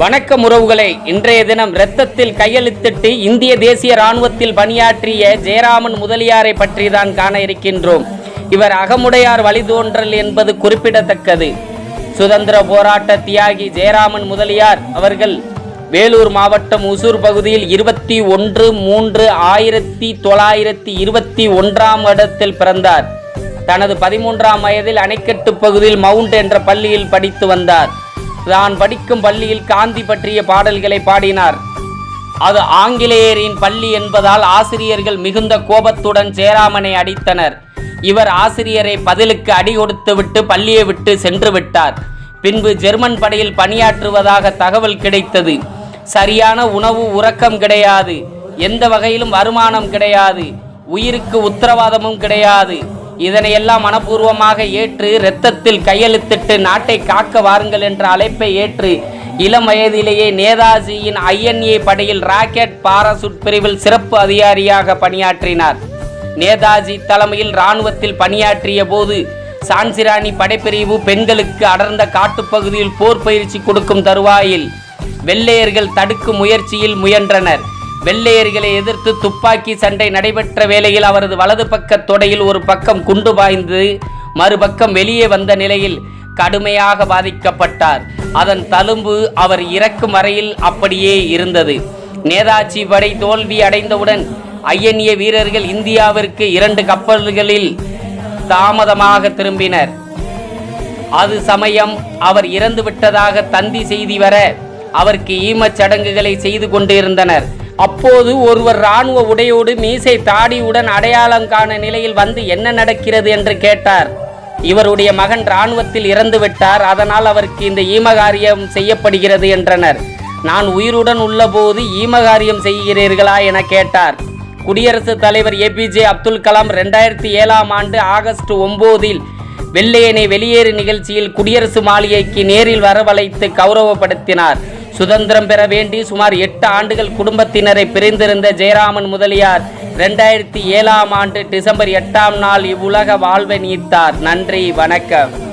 வணக்கம் உறவுகளை. இன்றைய தினம் இரத்தத்தில் கையெழுத்திட்டு இந்திய தேசிய ராணுவத்தில் பணியாற்றிய ஜெயராமன் முதலியாரை பற்றி தான் காண இருக்கின்றோம். இவர் அகமுடையார் வழிதோன்றல் என்பது குறிப்பிடத்தக்கது. சுதந்திர போராட்ட தியாகி ஜெயராமன் முதலியார் அவர்கள் வேலூர் மாவட்டம் உசூர் பகுதியில் இருபத்தி ஒன்று மூன்று ஆயிரத்தி தொள்ளாயிரத்தி இருபத்தி ஒன்றாம் இடத்தில் பிறந்தார். தனது பதிமூன்றாம் வயதில் அணைக்கட்டு பகுதியில் மவுண்ட் என்ற பள்ளியில் படித்து வந்தார். தான் படிக்கும் பள்ளியில் காந்தி பற்றிய பாடல்களை பாடினார். அது ஆங்கிலேயரின் பள்ளி என்பதால் ஆசிரியர்கள் மிகுந்த கோபத்துடன் ஜெயராமனை அடித்தனர். இவர் ஆசிரியரை பதிலுக்கு அடி கொடுத்துவிட்டு பள்ளியை விட்டு சென்று விட்டார். பின்பு ஜெர்மன் படையில் பணியாற்றுவதாக தகவல் கிடைத்தது. சரியான உணவு உறக்கம் கிடையாது. எந்த வகையிலும் வருமானம் கிடையாது. உயிருக்கு உத்தரவாதமும் கிடையாது. இதனையெல்லாம் மனப்பூர்வமாக ஏற்று இரத்தத்தில் கையெழுத்திட்டு நாட்டை காக்க வாருங்கள் என்ற அழைப்பை ஏற்று இளம் வயதிலேயே நேதாஜியின் ஐஎன்ஏ படையில் ராக்கெட் பாராசூட் பிரிவில் சிறப்பு அதிகாரியாக பணியாற்றினார். நேதாஜி தலைமையில் இராணுவத்தில் பணியாற்றிய போது சான்சிராணி படைப்பிரிவு பெண்களுக்கு அடர்ந்த காட்டுப்பகுதியில் போர் பயிற்சி கொடுக்கும் தருவாயில் வெள்ளையர்கள் தடுக்கும் முயற்சியில் முயன்றனர். வெள்ளையர்களை எதிர்த்து துப்பாக்கி சண்டை நடைபெற்ற வேளையில் அவரது வலது பக்க தொடையில் ஒரு பக்கம் குண்டு பாய்ந்து மறுபக்கம் வெளியே வந்த நிலையில் கடுமையாக பாதிக்கப்பட்டார். அதன் தழும்பு அவர் இறக்கும் வரையில் அப்படியே இருந்தது. நேதாஜி படை தோல்வி அடைந்தவுடன் ஐஎன்ஏ வீரர்கள் இந்தியாவிற்கு இரண்டு கப்பல்களில் தாமதமாக திரும்பினர். அது சமயம் அவர் இறந்துவிட்டதாக தந்தி செய்தி வர அவருக்கு ஈமச் சடங்குகளை செய்து கொண்டிருந்தனர். அப்போது ஒருவர் இராணுவ உடையோடு மீசை தாடியுடன் அடையாளம் காண நிலையில் வந்து என்ன நடக்கிறது என்று கேட்டார். இவருடைய மகன் இராணுவத்தில் இறந்து விட்டார். அதனால் அவருக்கு இந்த ஈமகாரியம் செய்யப்படுகிறது என்றனர். நான் உயிருடன் உள்ளபோது ஈமகாரியம் செய்கிறீர்களா என கேட்டார். குடியரசுத் தலைவர் ஏபிஜே அப்துல் கலாம் ரெண்டாயிரத்தி ஏழாம் ஆண்டு ஆகஸ்ட் ஒம்போதில் வெள்ளையனை வெளியேறு நிகழ்ச்சியில் குடியரசு மாளிகைக்கு நேரில் வரவழைத்து கௌரவப்படுத்தினார். சுதந்திரம் பெற வேண்டி சுமார் எட்டு ஆண்டுகள் குடும்பத்தினரை பிரிந்திருந்த ஜெயராமன் முதலியார் ரெண்டாயிரத்தி ஏழாம் ஆண்டு டிசம்பர் எட்டாம் நாள் இவ்வுலக வாழ்வை நீத்தார். நன்றி வணக்கம்.